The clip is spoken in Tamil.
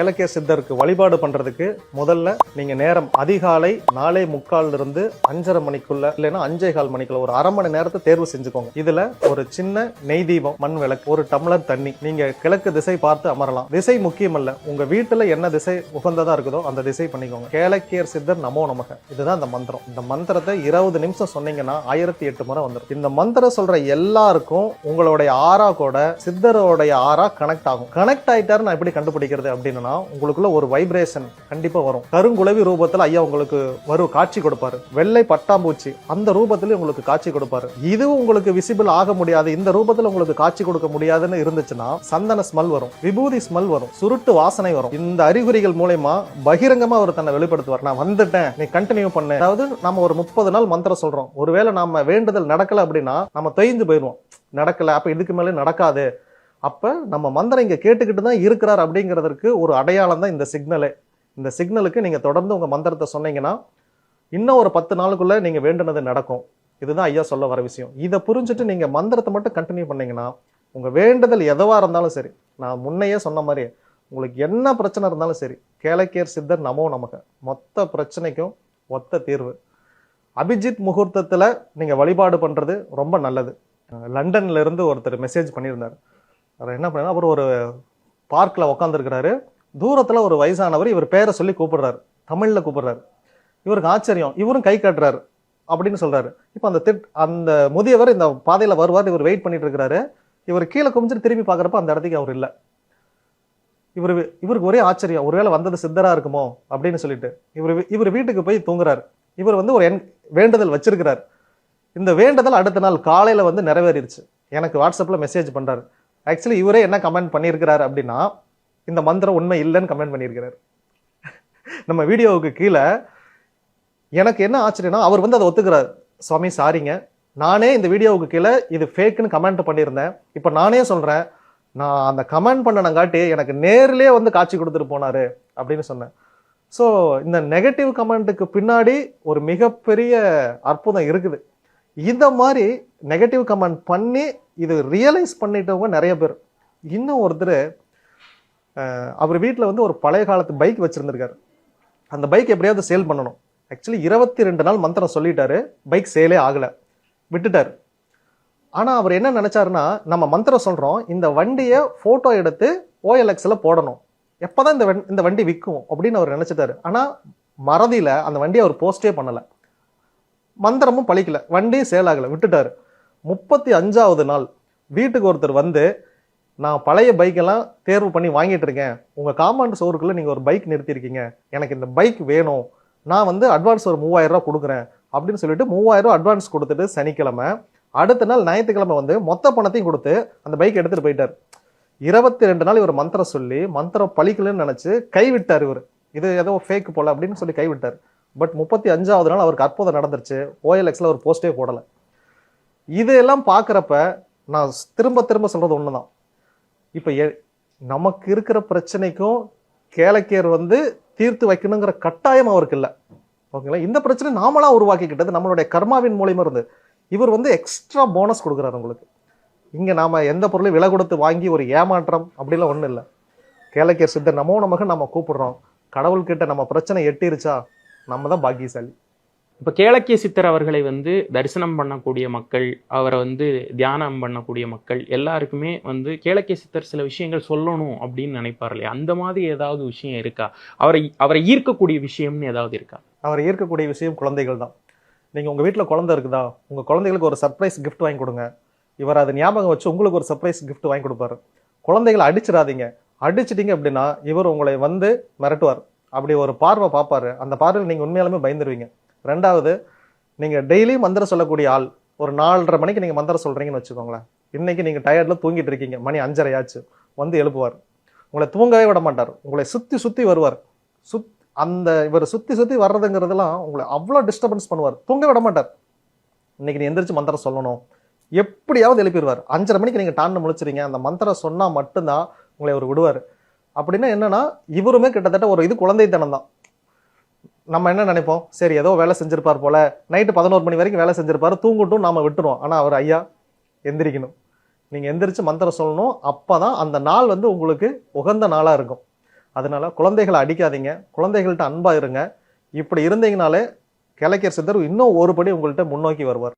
ஏலக்கிய சித்தருக்கு வழிபாடு பண்ணுறதுக்கு முதல்ல நீங்கள் நேரம் அதிகாலை நாலே முக்கால்லிருந்து அஞ்சரை மணிக்குள்ள இல்லைன்னா அஞ்சே கால் மணிக்குள்ள ஒரு அரை மணி நேரத்தை தேர்வு செஞ்சுக்கோங்க. இதில் ஒரு சின்ன நெய் தீபம் மண் விளக்கு ஒரு டம்ளர் தண்ணி நீங்கள் கிழக்கு திசை பார்த்து அமரலாம். திசை முக்கியம் உங்கள் வீட்டில் என்ன திசை உகந்ததாக இருக்குதோ அந்த திசை பண்ணிக்கோங்க. கேலக்கியர் சித்தர் நமோ நமக. இதுதான் இந்த மந்திரம். இந்த மந்திரத்தை இருபது நிமிஷம் சொன்னீங்கன்னா ஆயிரத்தி எட்டு முறை வந்துடும் இந்த மந்திரம் சொல்கிற எல்லாருக்கும் உங்களுடைய ஆறா கூட சித்தரோடைய ஆறா கனெக்ட் ஆகும். கனெக்ட் ஆகிட்டாரு நான் எப்படி கண்டுபிடிக்கிறது அப்படின்னு உங்களுக்குள்ள ஒரு வைப்ரேஷன் கண்டிப்பாக வரும். கருங்குலவி ரூபத்தில் ஐயா உங்களுக்கு வரும் காட்சி கொடுப்பாரு. வெள்ளை பட்டாம்பூச்சி அந்த ரூபத்திலையும் உங்களுக்கு காட்சி கொடுப்பாரு. இதுவும் உங்களுக்கு விசிபிள் ஆக முடியாது. இந்த ரூபத்தில் உங்களுக்கு காட்சி கொடுக்க முடியாதுன்னு இருந்துச்சுன்னா சந்தன ஸ்மெல் வரும் விபூதி ஸ்மெல் வரும் சுருட்டு வாசனை வரும். இந்த அறிகுறிகள் மூலயமா பகிரங்கமா அவர் தன்னை வெளிப்படுத்துவார். நான் வந்துட்டேன் நீ கண்டினியூ பண்ண. அதாவது நம்ம ஒரு முப்பது நாள் மந்திரம் சொல்றோம். ஒருவேளை நம்ம வேண்டுதல் நடக்கல அப்படின்னா நம்ம தொய்ந்து போயிடுவோம். நடக்கல அப்ப இதுக்கு மேலே நடக்காது. அப்போ நம்ம மந்திரம் இங்கே கேட்டுக்கிட்டு தான் இருக்கிறார் அப்படிங்கிறதுக்கு ஒரு அடையாளம் தான் இந்த சிக்னலே. இந்த சிக்னலுக்கு நீங்கள் தொடர்ந்து உங்கள் மந்திரத்தை சொன்னீங்கன்னா இன்னும் ஒரு பத்து நாளுக்குள்ளே நீங்கள் வேண்டுனது நடக்கும். இதுதான் ஐயா சொல்ல வர விஷயம். இதை புரிஞ்சுட்டு நீங்கள் மந்திரத்தை மட்டும் கண்டினியூ பண்ணிங்கன்னா உங்கள் வேண்டுதல் எதுவாக இருந்தாலும் சரி நான் முன்னையே சொன்ன மாதிரி உங்களுக்கு என்ன பிரச்சனை இருந்தாலும் சரி கேளக்கியர் சித்தர் நமோ நமக்கு மொத்த பிரச்சனைக்கும் ஒத்த தீர்வு. அபிஜித் முகூர்த்தத்தில் நீங்கள் வழிபாடு பண்ணுறது ரொம்ப நல்லது. லண்டன்லேருந்து ஒருத்தர் மெசேஜ் பண்ணியிருந்தார். அவர் என்ன பண்ணார் அவர் ஒரு பார்க்கில் உட்காந்துருக்கிறாரு தூரத்தில் ஒரு வயசானவர் இவர் பேரை சொல்லி கூப்பிடுறாரு. தமிழில் கூப்பிடுறாரு. இவருக்கு ஆச்சரியம் இவரும் கை காட்டுறாரு அப்படின்னு சொல்றாரு. இப்போ அந்த திட் அந்த முதியவர் இந்த பாதையில் வருவார் இவர் வெயிட் பண்ணிட்டு இருக்கிறாரு இவர் கீழே குமிஞ்சிட்டு திரும்பி பார்க்குறப்ப அந்த இடத்துக்கு அவர் இல்லை. இவர் இவருக்கு ஒரே ஆச்சரியம் ஒருவேளை வந்தது சித்தரா இருக்குமோ அப்படின்னு சொல்லிட்டு. இவர் இவர் வீட்டுக்கு போய் தூங்குறாரு. இவர் வந்து ஒரு என் வேண்டுதல் வச்சிருக்கிறார். இந்த வேண்டுதல் அடுத்த நாள் காலையில் வந்து நிறைவேறிடுச்சு எனக்கு வாட்ஸ்அப்பில் மெசேஜ் பண்ணுறாரு ஆக்சுவலி இவரே என்ன கமெண்ட் பண்ணியிருக்கிறார் அப்படின்னா இந்த மந்திரம் உண்மை இல்லைன்னு கமெண்ட் பண்ணியிருக்கிறார். நம்ம வீடியோவுக்கு கீழே எனக்கு என்ன ஆச்சரியன்னா அவர் வந்து அதை ஒத்துக்கிறார். சுவாமி சாரிங்க நானே இந்த வீடியோவுக்கு கீழே இது ஃபேக்குன்னு கமெண்ட் பண்ணியிருந்தேன். இப்போ நானே சொல்கிறேன் நான் அந்த கமெண்ட் பண்ணனங்காட்டி எனக்கு நேரிலே வந்து காட்சி கொடுத்துட்டு போனாரு அப்படின்னு சொன்னேன். ஸோ இந்த நெகட்டிவ் கமெண்ட்டுக்கு பின்னாடி ஒரு மிகப்பெரிய அற்புதம் இருக்குது. இந்த மாதிரி நெகட்டிவ் கமெண்ட் பண்ணி இது ரியலைஸ் பண்ணிட்டவங்க நிறைய பேர். இன்னும் ஒருத்தர் அவர் வீட்டில் வந்து ஒரு பழைய காலத்து பைக் வச்சுருந்துருக்கார். அந்த பைக் எப்படியாவது சேல் பண்ணணும். ஆக்சுவலி இருபத்தி ரெண்டு நாள் மந்திரம் சொல்லிட்டாரு. பைக் சேலே ஆகலை. விட்டுட்டார். ஆனால் அவர் என்ன நினச்சாருன்னா நம்ம மந்திரம் சொல்கிறோம் இந்த வண்டியை ஃபோட்டோ எடுத்து ஓஎல்எக்ஸில் போடணும். எப்போ தான் இந்த வண்டி இந்த வண்டி விற்கும் அப்படின்னு அவர் நினச்சிட்டாரு. ஆனால் மறதியில் அந்த வண்டியை அவர் போஸ்டே பண்ணலை. மந்திரமும் பழிக்கல. வண்டியும் சேல் ஆகலை. விட்டுட்டாரு. முப்பத்தி அஞ்சாவது நாள் வீட்டுக்கு ஒருத்தர் வந்து நான் பழைய பைக்கெல்லாம் தேர்வு பண்ணி வாங்கிட்டு இருக்கேன். உங்கள் காம்பவுண்ட் சோருக்குள்ளே நீங்கள் ஒரு பைக் நிறுத்தியிருக்கீங்க எனக்கு இந்த பைக் வேணும். நான் வந்து அட்வான்ஸ் ஒரு மூவாயிரரூவா கொடுக்குறேன். அப்படின்னு சொல்லிட்டு மூவாயிரம் அட்வான்ஸ் கொடுத்துட்டு சனிக்கிழமை அடுத்த நாள் ஞாயிற்றுக்கிழமை வந்து மொத்த பணத்தையும் கொடுத்து அந்த பைக் எடுத்துகிட்டு போயிட்டார். இருபத்தி ரெண்டு நாள் இவர் மந்திரம் சொல்லி மந்திரம் பழிக்கலன்னு நினச்சி கைவிட்டார் இவர். இது ஏதோ ஃபேக் போல் அப்படின்னு சொல்லி கைவிட்டார். பட் முப்பத்தி அஞ்சாவது நாள் அவருக்கு அற்புதம் நடந்துருச்சு. ஓஎல்எக்ஸில் ஒரு போஸ்டே போடலை. இதையெல்லாம் பார்க்குறப்ப நான் திரும்ப திரும்ப சொல்கிறது ஒன்று தான் இப்போ நமக்கு இருக்கிற பிரச்சனைக்கும் கேளக்கியர் வந்து தீர்த்து வைக்கணுங்கிற கட்டாயம் அவருக்கு இல்லை. ஓகேங்களா? இந்த பிரச்சனை நாமளாக உருவாக்கிக்கிட்டது நம்மளுடைய கர்மாவின் மூலியமாக இருந்து. இவர் வந்து எக்ஸ்ட்ரா போனஸ் கொடுக்குறாரு உங்களுக்கு. இங்கே நாம் எந்த பொருளையும் விலை கொடுத்து வாங்கி ஒரு ஏமாற்றம் அப்படிலாம் ஒன்றும் இல்லை. கேளக்கியர் சித்தர் நமோ நமக்கு நம்ம கூப்பிடுறோம். கடவுள்கிட்ட நம்ம பிரச்சனை எட்டிருச்சா? நம்ம தான் பாக்கியசாலி. இப்போ கேளக்கிய சித்தர் அவர்களை வந்து தரிசனம் பண்ணக்கூடிய மக்கள் அவரை வந்து தியானம் பண்ணக்கூடிய மக்கள் எல்லாருக்குமே வந்து கேளக்கிய சித்தர் சில விஷயங்கள் சொல்லணும் அப்படின்னு நினைப்பார் இல்லையா அந்த மாதிரி ஏதாவது விஷயம் இருக்கா? அவரை அவரை ஈர்க்கக்கூடிய விஷயம்னு ஏதாவது இருக்கா? அவர் ஈர்க்கக்கூடிய விஷயம் குழந்தைகள் தான் நீங்கள் உங்கள் வீட்டில் குழந்தை இருக்குதா? உங்கள் குழந்தைகளுக்கு ஒரு சர்ப்ரைஸ் கிஃப்ட் வாங்கி கொடுங்க. இவர் அதை ஞாபகம் வச்சு உங்களுக்கு ஒரு சர்ப்ரைஸ் gift வாங்கி கொடுப்பாரு. குழந்தைகளை அடிச்சிடாதீங்க. அடிச்சிட்டீங்க அப்படின்னா இவர் உங்களை வந்து மிரட்டுவார். அப்படி ஒரு பார்வை பார்ப்பாரு. அந்த பார்வையில் நீங்கள் உண்மையாலுமே பயந்துருவீங்க. ரெண்டாவது நீங்கள் டெய்லியும் மந்திரம் சொல்லக்கூடிய ஆள். ஒரு நாலரை மணிக்கு நீங்கள் மந்திரம் சொல்கிறீங்கன்னு வச்சுக்கோங்களேன். இன்னைக்கு நீங்கள் டயர்டில் தூங்கிட்டு இருக்கீங்க. மணி அஞ்சரை ஆச்சு வந்து எழுப்புவார். உங்களை தூங்கவே விட மாட்டார். உங்களை சுற்றி சுற்றி வருவார். சுத் அந்த இவர் சுற்றி சுற்றி வர்றதுங்கிறதெல்லாம் உங்களை அவ்வளோ டிஸ்டர்பன்ஸ் பண்ணுவார். தூங்க விட மாட்டார். இன்னைக்கு நீ எந்திரிச்சு மந்திரம் சொல்லணும். எப்படியாவது எழுப்பிடுவார் அஞ்சரை மணிக்கு நீங்கள் டான்னு முழிச்சிருங்க. அந்த மந்திரம் சொன்னால் மட்டும்தான் உங்களை அவர் விடுவார். அப்படின்னா என்னன்னா இவருமே கிட்டத்தட்ட ஒரு இது குழந்தைத்தனம் தான் நம்ம என்ன நினைப்போம்? சரி ஏதோ வேலை செஞ்சிருப்பார் போல. நைட்டு பதினோரு மணி வரைக்கும் வேலை செஞ்சிருப்பாரு. தூங்கட்டும் நாம விட்டுருவோம். ஆனால் அவர் ஐயா எந்திரிக்கணும். நீங்கள் எந்திரிச்சு மந்திரம் சொல்லணும். அப்போ தான் அந்த நாள் வந்து உங்களுக்கு உகந்த நாளாக இருக்கும். அதனால குழந்தைகளை அடிக்காதீங்க. குழந்தைகள்கிட்ட அன்பாக இருங்க. இப்படி இருந்தீங்கனாலே கிழக்கியர் சித்தர் இன்னும் ஒருபடி உங்கள்கிட்ட முன்னோக்கி வருவார்.